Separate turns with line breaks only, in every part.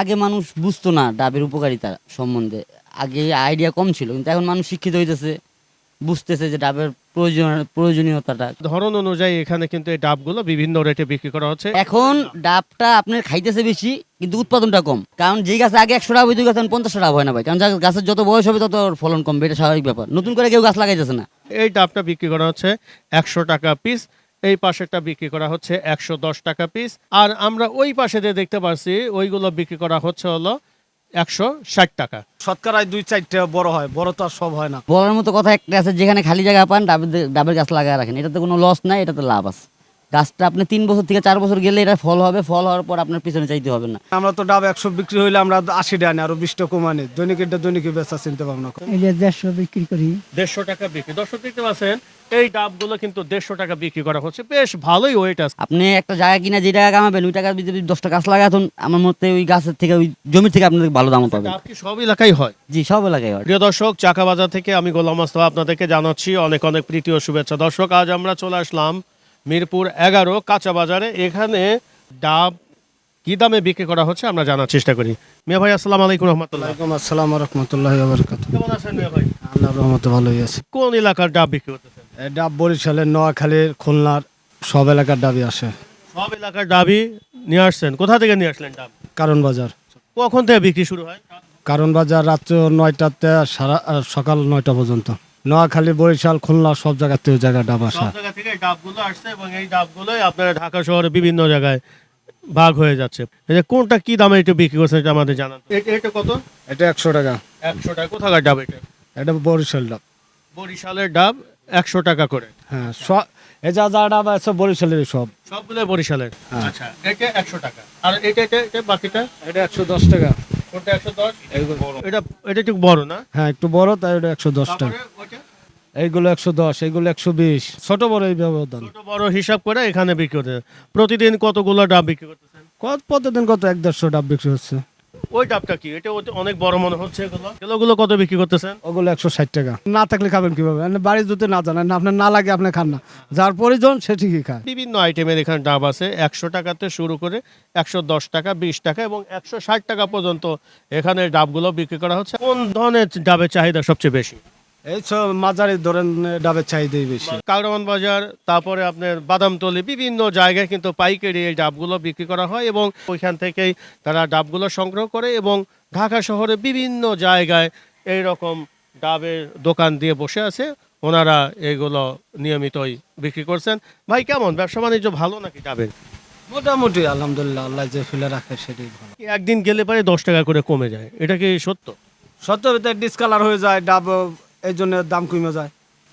আগে মানুষ বুঝতো না ডাবের উপকারিতা সম্বন্ধে। আগে আইডিয়া কম ছিল কিন্তু এখন মানুষ শিক্ষিত হইতেছে বুঝতেছে যে ডাবের প্রয়োজন প্রয়োজনীয়তাটা।
ধরন অনুযায়ী এখানে কিন্তু এই ডাবগুলো বিভিন্ন রেটে বিক্রি করা হচ্ছে।
এখন ডাবটা আপনার খাইতেছে বেশি কিন্তু উৎপাদনটা কম। কারণ যে গাছে আগে একশো ডাব হইতে গাছ পঞ্চাশটা ডাব হয় না ভাই। কারণ গাছের যত বয়স হবে তত ফলন কমবে এটা স্বাভাবিক ব্যাপার। নতুন করে কেউ গাছ লাগাইতেছে না।
এই ডাবটা বিক্রি করা হচ্ছে একশো টাকা পিস এই পাশেরটা বিক্রি করা হচ্ছে একশো দশ টাকা পিস আর আমরা ওই পাশে যে দেখতে পাচ্ছি ওইগুলো বিক্রি করা হচ্ছে হলো একশো ষাট টাকা।
শতকরায় দুই চারটে বড় হয় বড় তো আর সব হয় না।
বলার মতো কথা একটা আছে যেখানে খালি জায়গা পান ডাবের ডাবের গাছ লাগায় রাখেন। এটাতে কোনো লস নাই এটাতে লাভ আছে। গাছটা আপনি তিন বছর থেকে চার বছর গেলে এটা ফল হবে ফল হওয়ার পর আপনার পিছনে চাইতে হবে না।
আমরা তো ডাব একশো বিক্রি হইলে আমরা আশি টাকা আরও বিশটা কমানি। দৈনিক এটা দৈনিক বেচা চিনতে ভাবনা করি।
এই যে দেড়শো বিক্রি করি।
দেড়শো টাকা বিক্রি। দর্শক দেখতে পাচ্ছেন এই ডাবগুলো কিন্তু দেড়শো টাকা বিক্রি করা হচ্ছে। বেশ ভালোই ওয়েট আছে।
আপনি একটা জায়গা কিনা যে টাকা কামাবেন ওই টাকা যদি দশটা গাছ লাগাতুন আমার মতে ওই গাছের থেকে ওই জমির থেকে আপনাদের ভালো দাম পাবেন।
সব এলাকায় হয়?
জি সব এলাকায় হয়।
প্রিয় দর্শক চাকা বাজার থেকে আমি গোলাম মোস্তফা আপনাদেরকে জানাচ্ছি অনেক অনেক প্রীতি ও শুভেচ্ছা। দর্শক আজ আমরা চলে আসলাম মিরপুর এগারো কাঁচা বাজারে এখানে ডাব কি দামে বিক্রি করা হচ্ছে আমরা জানার চেষ্টা করি। মিয়া ভাই আসসালাম আলাইকুম রহমতুল্লাহ।
আসসালাম রহমতুল্লাহ বরকাত
কেমন আছেন মিয়া ভাই?
আল্লাহ রহমতে ভালোই আছে।
কোন এলাকার ডাব বিক্রি করতেছেন?
ডাব বরিশালের নোয়াখালীর খুলনার সব এলাকার ডাবই আসে।
সব এলাকার ডাবই নিয়ে আসছেন। কোথা থেকে নিয়ে আসলেন ডাব?
কারণ বাজার।
কখন থেকে বিক্রি শুরু হয়?
কারণ বাজার রাত্র নয়টাতে সারা সকাল নয়টা পর্যন্ত। নোয়াখালী বরিশাল খুলনা সব জায়গাতে ওই জায়গায় ডাব আসে।
সব জায়গা থেকে এই ডাবগুলো আসছে এবং এই ডাবগুলোই আপনারা ঢাকা শহরে বিভিন্ন জায়গায় ভাগ হয়ে যাচ্ছে। এই যে কোনটা কি দামে এটা বিক্রি করছে এটা আমাদের জানান। এটা এটা কত?
এটা একশো টাকা।
একশো টাকা। কোথাকার ডাব এটা?
এটা বরিশাল ডাব।
বরিশালের ডাব একশো টাকা করে।
হ্যাঁ সব এই যা যা ডাব আছে বরিশালের সব।
সবগুলো বরিশালের?
হ্যাঁ।
আচ্ছা এটা একশো টাকা। আর এটা এটা এটা বাকিটা?
এটা একশো দশ টাকা।
কোনটা একশো দশ? এটা এটা একটু বড় না?
হ্যাঁ একটু বড় তাই ওটা একশো দশ টাকা। এইগুলো একশো দশ এইগুলো একশো বিশ। ছোট বড় এই ব্যবধান।
ছোট বড় হিসাব করে এখানে বিক্রি করতে প্রতিদিন কতগুলো ডাব বিক্রি করতেছেন?
কত প্রতিদিন কত এক দেড়শো ডাব বিক্রি হচ্ছে।
ওই ডাবটা কি? এটা অনেক বড় মনে হচ্ছে এগুলো। এগুলো কত বিক্রি করতেছেন?
ওগুলো একশো ষাট টাকা। না থাকলে খাবেন কীভাবে? বাড়ির যদি না জানেন আপনার না লাগে আপনি খান না। যার প্রয়োজন সে ঠিকই খায়।
বিভিন্ন আইটেমের এখানে ডাব আছে। একশো টাকাতে শুরু করে একশো দশ টাকা বিশ টাকা এবং একশো ষাট টাকা পর্যন্ত এখানে ডাবগুলো বিক্রি করা হচ্ছে। কোন ধরনের ডাবের চাহিদা সবচেয়ে বেশি?
এই সব মাঝারি ধরেন ডাবের চাহিদাই বেশি।
কাগরামান বাজার তারপরে আপনার বাদামতলি বিভিন্ন জায়গায় কিন্তু পাইকারি এই ডাবগুলো বিক্রি করা হয় এবং ওইখান থেকেই তারা ডাবগুলো সংগ্রহ করে এবং ঢাকা শহরে বিভিন্ন জায়গায় এই রকম ডাবের দোকান দিয়ে বসে আছে। ওনারা এগুলো নিয়মিতই বিক্রি করছেন। ভাই কেমন? ব্যবসা বাণিজ্য ভালো নাকি ডাবের?
মোটামুটি আলহামদুলিল্লাহ আল্লাহ যে ফেলে রাখে সেটাই ভালো।
একদিন গেলে পরে দশ টাকা করে কমে যায়? এটা কি সত্য?
সত্য ভিতরে ডিসকালার হয়ে যায় ডাব এই জন্য দাম কমে যায়।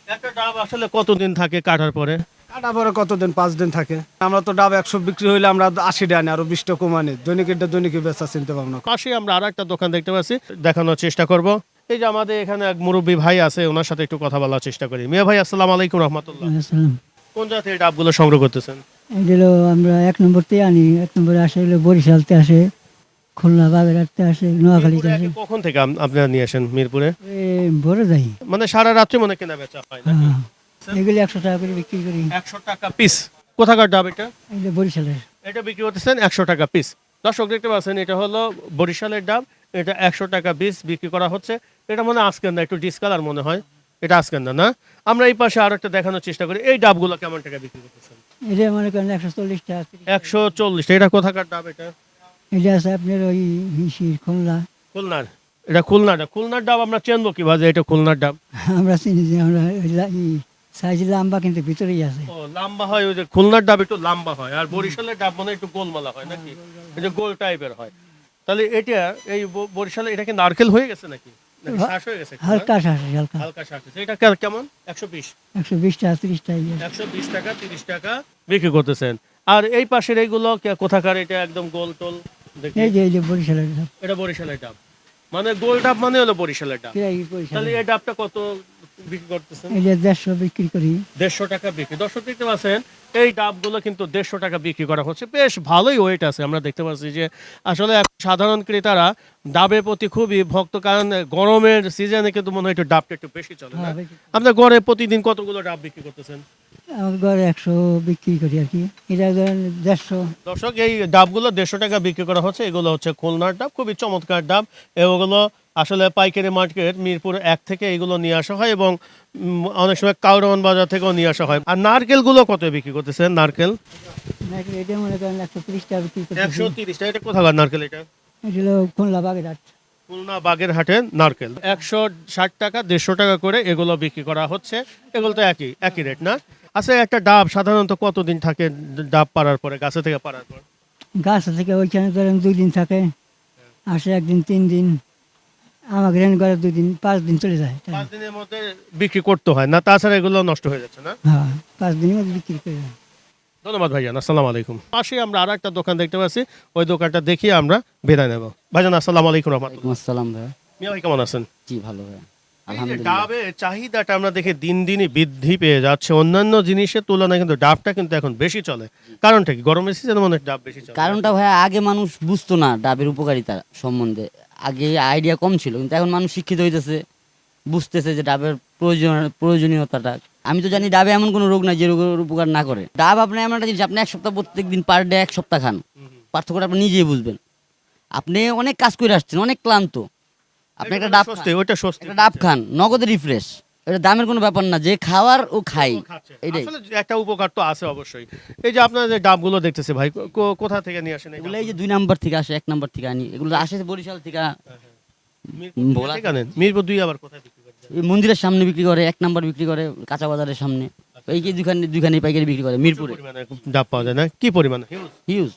একটা ডাব আসলে কতদিন থাকে কাটার পরে?
কাটা পরে কতদিন? পাঁচ দিন থাকে। আমরা তো ডাব একশো বিক্রি হইলে আমরা আশি টাকা আনি আরও বিশটা কমানি দৈনিক এটা দৈনিক বেচা চিনতে পাবো না।
পাশে আমরা আর একটা দোকান দেখতে পাচ্ছি দেখানোর চেষ্টা করব। এই যে আমাদের এখানে এক মুরব্বী ভাই আছে ওনার সাথে একটু কথা বলার চেষ্টা করি। মিয়া ভাই আসসালামু আলাইকুম রহমতুল্লাহ। কোন জাতের ডাবগুলো সংগ্রহ করতেছেন?
এগুলো আমরা এক নম্বরতে আনি এক নম্বরে আসে এগুলো বরিশালতে আসে। খুলনা বাগেরহাটতে আসে নোয়াখালীতে আসে।
কখন থেকে আপনারা নিয়ে আসেন মিরপুরে?
এ বড় যাই।
মানে সারা রাত্রি মনে কেনা বেচা হয় না
হ্যাঁ এগুলি একশো টাকা করে বিক্রি করি।
একশো টাকা পিস কোথাকার ডাব এটা?
এগুলো বরিশালের।
এটা বিক্রি করতেছেন একশো টাকা পিস দর্শক দেখতে পাচ্ছেন এটা হলো বরিশালের ডাব। এটা একশো টাকা পিস বিক্রি করা হচ্ছে। এটা মনে হয় আজকের না একটু ডিসকালার মনে হয়। এটা আজকের না না? আমরা এই পাশে আরও একটা দেখানোর চেষ্টা করি। এই ডাবগুলো কেমন টাকা বিক্রি করতেছেন?
এটা মনে করেন একশো চল্লিশ টাকা।
একশো চল্লিশ এটা কোথাকার ডাব এটা?
এটা আছে আপনার ওই হিসির খুলনা।
খুলনার? এটা খুলনার ডাব। খুলনার ডাব আমরা চেনবো কীভাবে এটা খুলনার ডাব?
আমরা চিনি যে আমরা সাইজ লম্বা কিন্তু ভিতরেই আছে।
ও লম্বা হয় ওই যে খুলনার ডাব একটু লম্বা হয় আর বরিশালের ডাব মনে একটু গোলমালা হয় নাকি? এই যে গোল টাইপের হয়। তাহলে এটা এই বরিশালে এটা কি নারকেল হয়ে গেছে নাকি?
হালকা হালকা।
এটা কেমন? একশো বিশ।
একশো বিশ টাকা তিরিশ টাকা
একশো বিশ টাকা তিরিশ টাকা বিক্রি করতেছেন। আর এই পাশের এইগুলো কোথাকার এটা একদম গোল টোল?
এই যে এই যে বরিশালের ডাব।
এটা বরিশালের ডাব। মানে গোল ডাব মানে হলো বরিশালের ডাব। তাহলে এই ডাবটা কত বিক্রি করতেছেন?
এই যে দেড়শো বিক্রি করি।
দেড়শো টাকা বিক্রি। দর্শক দেখতে পাচ্ছেন এই ডাবগুলো কিন্তু দেড়শো টাকা বিক্রি করা হচ্ছে। বেশ ভালোই ওয়েট আছে। আমরা দেখতে পাচ্ছি যে আসলে সাধারণ ক্রেতারা ডাবের প্রতি খুবই ভক্ত। কারণ গরমের সিজনে কিন্তু মনে হয় একটু ডাবটা একটু বেশি চলে না?
হ্যাঁ,
আপনার গড়ে প্রতিদিন কতগুলো ডাব বিক্রি করতেছেন?
আমার একশো বিক্রি করি আর কি। এটা ধরেন দেড়শো।
দর্শক এই ডাবগুলো দেড়শো টাকা বিক্রি করা হচ্ছে। এগুলো হচ্ছে খুলনার ডাব খুবই চমৎকার ডাব। এগুলো আসলে পাইকারি মার্কেট মিরপুর এক থেকে এগুলো নিয়ে আসা হয় এবং অনেক সময় কাউরান বাজার থেকেও নিয়ে আসা হয়। আর নারকেলগুলো কত বিক্রি করতেছেন নারকেল?
এটা মনে করেন একশো তিরিশ টাকা বিক্রি
একশো তিরিশ টাকা। এটা কোথাকার নারকেল এটা?
এটা খুলনা বাগেরহাট।
খুলনা বাগেরহাটে নারকেল। একশো ষাট টাকা দেড়শো টাকা করে এগুলো বিক্রি করা হচ্ছে। এগুলো তো একই একই রেট না? আচ্ছা একটা ডাব সাধারণত কতদিন থাকে ডাব পাড়ার পরে গাছে থেকে পাড়ার পর?
গাছ থেকে ওইখানে ধরেন দুই দিন থাকে আসে একদিন তিন দিন আমাকে রেন করে দুই দিন পাঁচ দিন চলে যায়।
পাঁচ দিনের মধ্যে বিক্রি করতে হয় না তাছাড়া এগুলো নষ্ট হয়ে যাচ্ছে না?
হ্যাঁ পাঁচ দিনের মধ্যে বিক্রি করে যায়
ধন্যবাদ ভাইজান আসসালামু আলাইকুম। পাশে আমরা আর একটা দোকান দেখতে পাচ্ছি ওই দোকানটা দেখিয়ে আমরা বিদায় নেব। ভাইজান আসসালামু আলাইকুম রহমতুল্লাহ।
আসসালাম ভাইয়া।
মিয়া ভাই কেমন আছেন?
জি ভালো আলহামদুলিল্লাহ
ডাবের চাহিদাটা আমরা দেখি দিন দিনই বৃদ্ধি পেয়ে যাচ্ছে। অন্যান্য জিনিসের তুলনায় কিন্তু ডাবটা কিন্তু এখন বেশি চলে। কারণটা কি? গরমের সিজনে মনে হয় ডাব বেশি চলে।
কারণটা ভাইয়া আগে মানুষ বুঝতো না ডাবের উপকারিতা সম্বন্ধে। আগে আইডিয়া কম ছিল কিন্তু এখন মানুষ শিক্ষিত হইতেছে বুঝতেছে যে ডাবের প্রয়োজন প্রয়োজনীয়তাটা। আমি তো জানি ডাবে এমন কোনো রোগ নাই যে রোগের উপকার না করে। ডাব আপনি এমন একটা জিনিস আপনি এক সপ্তাহ প্রত্যেক দিন পার ডে এক সপ্তাহ খান। পার্থক্যটা আপনি নিজেই বুঝবেন। আপনি অনেক কাজ করে আসছেন অনেক ক্লান্ত। আপনি একটা ডাব
স্বস্তি
একটা ডাব খান নগদে রিফ্রেশ এটা দামের কোনো ব্যাপার না যে খাওয়ার ও খাই। এটাই।
আসলে একটা উপকার তো আছে অবশ্যই। এই যে আপনার যে ডাবগুলো দেখতেছে ভাই কো- কো- কোথা থেকে নিয়ে আসেন
এগুলো এই যে দুই নাম্বার থেকে আসে এক নাম্বার থেকে আনি। এগুলো আসে বরিশাল থেকে।
মিরপুর দুই
ভোলা-
মিরপুর দুই আবার কোথায়?
মন্দিরের সামনে বিক্রি করে এক নাম্বার বিক্রি করে কাঁচা বাজারের সামনে। এই যে দুখানে দুখানে পাইকারি বিক্রি করে মিরপুরে।
ডাব পাওয়া যায় না? কি পরিমাণে?
হিউজ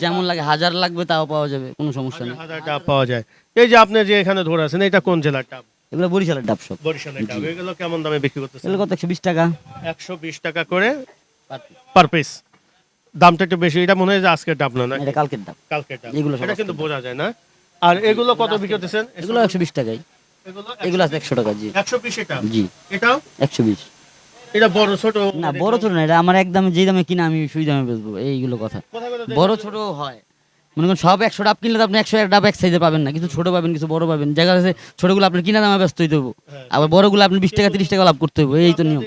যেমন লাগে হাজার লাগবে তাও পাওয়া যাবে কোনো সমস্যা নেই।
হাজার ডাব পাওয়া যায়। এই যে আপনি যে এখানে ধরে আছেন এটা কোন জেলার ডাব?
এগুলো বরিশালের ডাব সব।
বরিশালের ডাব। এগুলো কেমন দামে বিক্রি করতেছেন?
এগুলো কত? একশো বিশ টাকা।
একশো বিশ টাকা করে পার পিস দামটা একটু বেশি এটা মনে হয় যে আজকের ডাব না না
এটা কালকের ডাব।
কালকের ডাব।
এগুলো
এটা কিন্তু বোঝা যায় না। আর এগুলো কত বিক্রি করতেছেন?
এগুলো একশো বিশ টাকাই
এগুলো
আছে একশো টাকা জি।
একশো বিশ এটা?
জি।
এটাও?
একশো বিশ।
এটা বড় ছোট?
না বড় ছোট না এটা আমার একদম যে দামে কিনা আমি সুই দামে বেচবো এইগুলো কথা। বড় ছোট হয়। মনে করেন সব একশো ডাব কিনলে তো আপনি একশো এক ডাব এক সাইজে পাবেন না। কিছু ছোট পাবেন কিছু বড় পাবেন। জায়গা আছে ছোটগুলো আপনার কিনা দামে ব্যস্ত হইতে হব আবার বড়গুলো আপনি বিশ টাকা তিরিশ টাকা লাভ করতে হবে এই তো নিয়ম।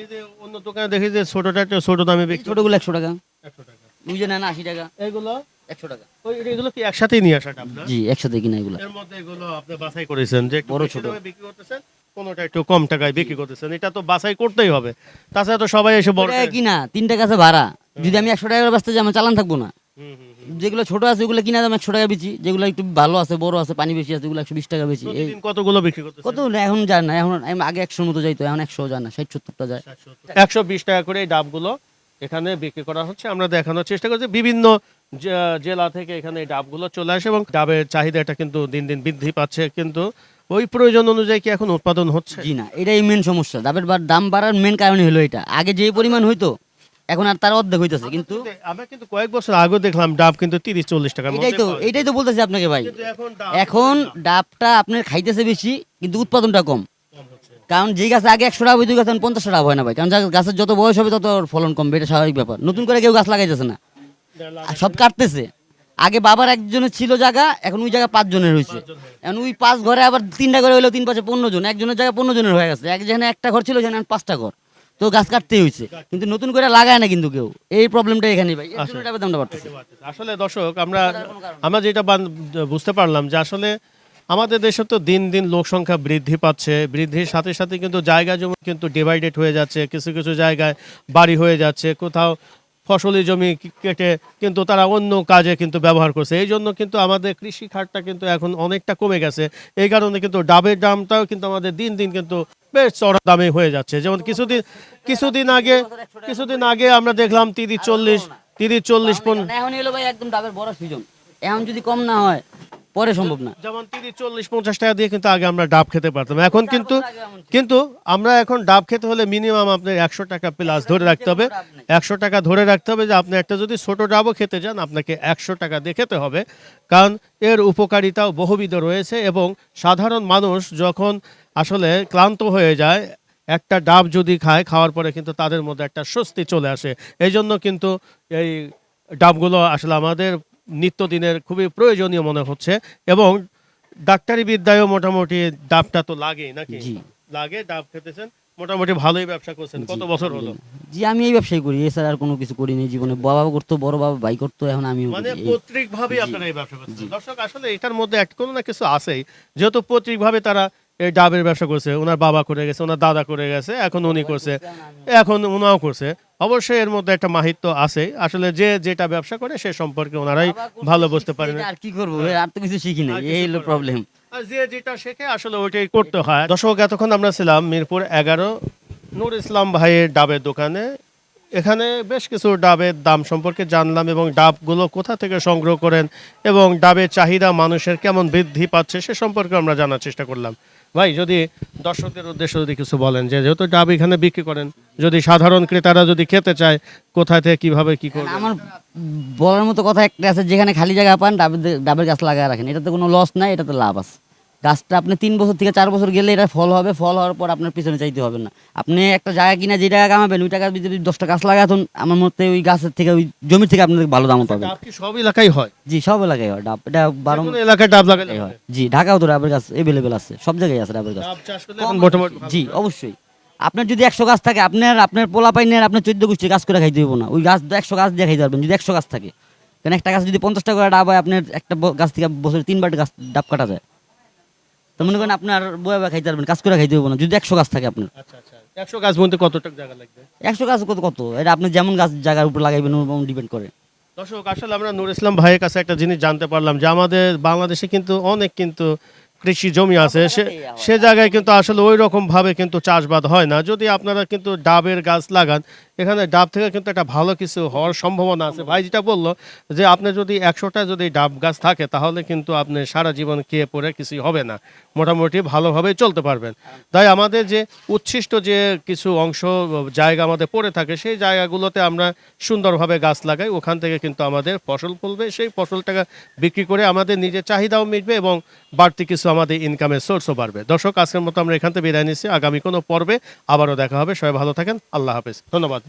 অন্য দোকানে দেখি যে ছোটটা একটু ছোট দামে বিক্রি
ছোটগুলো একশো টাকা।
একশো টাকা।
ওই যে নেন আশি টাকা।
এগুলো?
একশো টাকা।
ওই এগুলো কি একসাথেই নিয়ে আসা ডাব
জি একসাথে কিনা এগুলো।
এর মধ্যে এগুলো আপনি বাছাই করেছেন যে
বড় ছোট।
বিক্রি করতেছেন কোনোটা একটু কম টাকায় বিক্রি করতেছেন। এটা তো বাছাই করতেই হবে। তাছাড়া তো সবাই এসে বড়
কিনা তিন টাকা আছে ভাড়া। যদি আমি একশো টাকা ব্যস্ত যাই আমার চালান থাকব না।
হুম।
যেগুলো ছোট আছে ওগুলো কিনা দাম একশো টাকা বেচি যেগুলো একটু ভালো আছে বড় আছে পানি বেশি আছে ওগুলো একশো বিশ টাকা বেশি।
কতগুলো বিক্রি করতেছেন?
কত এখন যায় না এখন আগে একশোর মতো যাইতো এখন একশো যায় না ষাট সত্তরটা যায়।
একশো বিশ টাকা করে এই ডাবগুলো এখানে বিক্রি করা হচ্ছে। আমরা দেখানোর চেষ্টা করছি বিভিন্ন জেলা থেকে এখানে এই ডাবগুলো চলে আসে এবং ডাবের চাহিদাটা কিন্তু দিন দিন বৃদ্ধি পাচ্ছে কিন্তু ওই প্রয়োজন অনুযায়ী কি এখন উৎপাদন হচ্ছে?
জি না এটাই মেন সমস্যা। ডাবের দাম বাড়ার মেন কারণই হলো এটা। আগে যে পরিমাণ হইতো এখন আর তার অর্ধেক হইতেছে কিন্তু
আমরা কিন্তু কয়েক বছর আগে দেখলাম ডাব কিন্তু তিরিশ চল্লিশ টাকার
এটাই তো এটাই তো বলতেছি আপনাকে ভাই।
এখন
ডাবটা আপনার খাইতেছে বেশি কিন্তু উৎপাদনটা কম। কারণ যে গাছে আগে একশো টাকা ওই গাছ এখন পঞ্চাশ টাকা হয় না ভাই। কারণ গাছের যত বয়স হবে তত ফলন কমবে এটা স্বাভাবিক ব্যাপার। নতুন করে কেউ গাছ লাগাইতেছে না। সব কাটতেছে। আগে বাবার একজনের ছিল জায়গা এখন ওই জায়গা পাঁচজনের হয়েছে। এখন ওই পাঁচ ঘরে আবার তিনটা ঘরে হইল তিন পাঁচে পনেরো জন। একজনের জায়গায় পনেরো জনের হয়ে গেছে। এক যেখানে একটা ঘর ছিল এখন পাঁচটা ঘর। তো গাছ কাটতেই হয়েছে কিন্তু নতুন করে লাগায় না কিন্তু কেউ। এই প্রবলেমটা এখানেই ভাই। এর দামটা বাড়তেছে
আসলে দর্শক আমরা আমরা যেটা বুঝতে পারলাম যে আসলে আমাদের দেশে তো দিন দিন লোক সংখ্যা বৃদ্ধি পাচ্ছে। বৃদ্ধির সাথে সাথে কিন্তু জায়গা জমি কিন্তু ডিভাইডেড হয়ে যাচ্ছে। কিছু কিছু জায়গায় বাড়ি হয়ে যাচ্ছে। কোথাও ফসলি জমি কেটে কিন্তু তারা অন্য কাজে কিন্তু ব্যবহার করছে। এই জন্য কিন্তু আমাদের কৃষি খাতটা কিন্তু এখন অনেকটা কমে গেছে। এই কারণে কিন্তু ডাবের দামটাও কিন্তু আমাদের দিন দিন কিন্তু বেশ চড়া দামে হয়ে যাচ্ছে। যেমন কিছুদিন কিছুদিন আগে কিছুদিন আগে আমরা দেখলাম তিরিশ চল্লিশ তিরিশ চল্লিশ
এখন এলো ভাই একদম ডাবের বড় সিজন। এখন যদি কম না হয় পরে সম্ভব না।
যেমন তিরিশ চল্লিশ পঞ্চাশ টাকা দিয়ে কিন্তু আগে আমরা ডাব খেতে পারতাম। এখন কিন্তু কিন্তু আমরা এখন ডাব খেতে হলে মিনিমাম আপনার একশো টাকা প্লাস ধরে রাখতে হবে। একশো টাকা ধরে রাখতে হবে যে আপনি একটা যদি ছোট ডাবও খেতে যান আপনাকে একশো টাকা দিয়ে খেতে হবে। কারণ এর উপকারিতাও বহুবিধ রয়েছে এবং সাধারণ মানুষ যখন আসলে ক্লান্ত হয়ে যায় একটা ডাব যদি খায় খাওয়ার পরে কিন্তু তাদের মধ্যে একটা স্বস্তি চলে আসে। এই জন্য কিন্তু এই ডাবগুলো আসলে আমাদের নিত্যদিনের খুবই প্রয়োজনীয় মনে হচ্ছে এবং ডাক্তারি বিদ্যায়ও মোটামুটি ডাবটা তো লাগেই নাকি। লাগে ডাব খেতেছেন মোটামুটি ভালোই ব্যবসা করছেন। কত বছর হলো?
জি আমি এই ব্যবসায় করি এছাড়া আর কোনো কিছু করিনি জীবনে। বাবা করতো বড় বাবা ভাই করতো এখন আমি
মানে। পৈতৃক ভাবে আপনারা এই ব্যবসা করছেন। দর্শক আসলে এটার মধ্যে এক কোনো না কিছু আছেই। যেহেতু পৈতৃক ভাবে তারা এই ডাবের ব্যবসা করছে ওনার বাবা করে গেছে ওনার দাদা করে গেছে এখন উনি করছে এখন উনাও করছে। অবশ্যই এর মধ্যে একটা মাহিত্য আছে। আসলে যে যেটা ব্যবসা করে সে সম্পর্কে ওনারাই ভালো বুঝতে পারেন
আর কি করব? আর তো কিছু শিখি নাই এই হলো প্রবলেম
আর যে যেটা শেখে আসলে ওইটাই করতে হয়। দর্শক এতক্ষণ আমরা ছিলাম মিরপুর এগারো নূর ইসলাম ভাইয়ের ডাবের দোকানে। এখানে বেশ কিছু ডাবের দাম সম্পর্কে জানলাম এবং ডাবগুলো কোথা থেকে সংগ্রহ করেন এবং ডাবের চাহিদা মানুষের কেমন বৃদ্ধি পাচ্ছে সে সম্পর্কে আমরা জানার চেষ্টা করলাম। ভাই, যদি দর্শকদের উদ্দেশ্যে যদি কিছু বলেন যে যেহেতু ডাব এখানে বিক্রি করেন, যদি সাধারণ ক্রেতারা যদি খেতে চায়, কোথায় থেকে কীভাবে কি করবে?
আমার বলার মতো কথা একটা আছে, যেখানে খালি জায়গা পান, ডাবের ডাবের গাছ লাগায় রাখেন। এটাতে কোনো লস নাই, এটাতে লাভ আছে। গাছটা আপনি তিন বছর থেকে চার বছর গেলে এটা ফল হবে ফল হওয়ার পর আপনার পিছনে চাইতে হবে না। আপনি একটা জায়গা কিনা যে টাকা কামাবেন ওই টাকা যদি দশটা গাছ লাগাতেন আমার মতে ওই গাছের থেকে ওই জমির থেকে আপনাদের ভালো দাম পাবেন।
সব এলাকায় হয়?
জি সব এলাকায় হয় ডাব। এটা বারো
এলাকায় ডাব লাগালে
হয়। জি ঢাকাও তো ডাবের গাছ এভেলেবেল আছে সব জায়গায় আছে ডাবের গাছ। জি অবশ্যই। আপনার যদি একশো গাছ থাকে আপনার আপনার পোলা পাইনের আপনার চোদ্দ গোষ্ঠী গাছ করে খাইতে হইব না। ওই গাছ একশো গাছ দিয়ে খাইতে পারবেন যদি একশো গাছ থাকে। কারণ একটা গাছ যদি পঞ্চাশ টাকা করে ডাব হয় আপনার একটা গাছ থেকে বছরে তিনবার গাছ ডাব কাটা যায়। তো মনে করেন আপনার বয়ে বয়ে খাইতে পারবেন কাজ করে খাইতে যদি একশো গাছ থাকে আপনার।
আচ্ছা আচ্ছা। একশো গাছ বলতে জায়গা লাগবে?
একশো গাছ কত কত? এটা আপনি যেমন গাছ জায়গার উপর লাগাইবেন ডিপেন্ড করে।
দর্শক আসলে আমরা নুর ইসলাম ভাইয়ের কাছে একটা জিনিস জানতে পারলাম যে আমাদের বাংলাদেশে কিন্তু অনেক কিন্তু কৃষি জমি আছে। সে সে জায়গায় কিন্তু আসলে ওই রকম ভাবে কিন্তু চাষবাদ হয় না। যদি আপনারা কিন্তু ডাবের গাছ লাগান এখানে ডাব থেকে কিন্তু একটা ভালো কিছু হওয়ার সম্ভাবনা আছে। ভাই যেটা বলল যে আপনি যদি একশোটা যদি ডাব গাছ থাকে, তাহলে কিন্তু আপনি সারা জীবন খেয়ে পড়ে কিছুই হবে না। মোটামুটি ভালোভাবে চলতে পারবেন। তাই আমাদের যে উচ্ছিষ্ট যে কিছু অংশ, জায়গা আমাদের পড়ে থাকে, সেই জায়গাগুলোতে আমরা সুন্দরভাবে গাছ লাগাই। ওখান থেকে কিন্তু আমাদের ফসল ফলবে। সেই ফসলটাকে বিক্রি করে আমাদের নিজের চাহিদাও মিটবে এবং বাড়তি কিছু আমাদের ইনকামের সোর্সও বাড়বে। দর্শক, আজকের মতো আমরা এখান থেকে বিদায় নিচ্ছি। আগামী কোনো পর্বে আবারও দেখা হবে। সবাই ভালো থাকেন। আল্লাহ হাফেজ। ধন্যবাদ।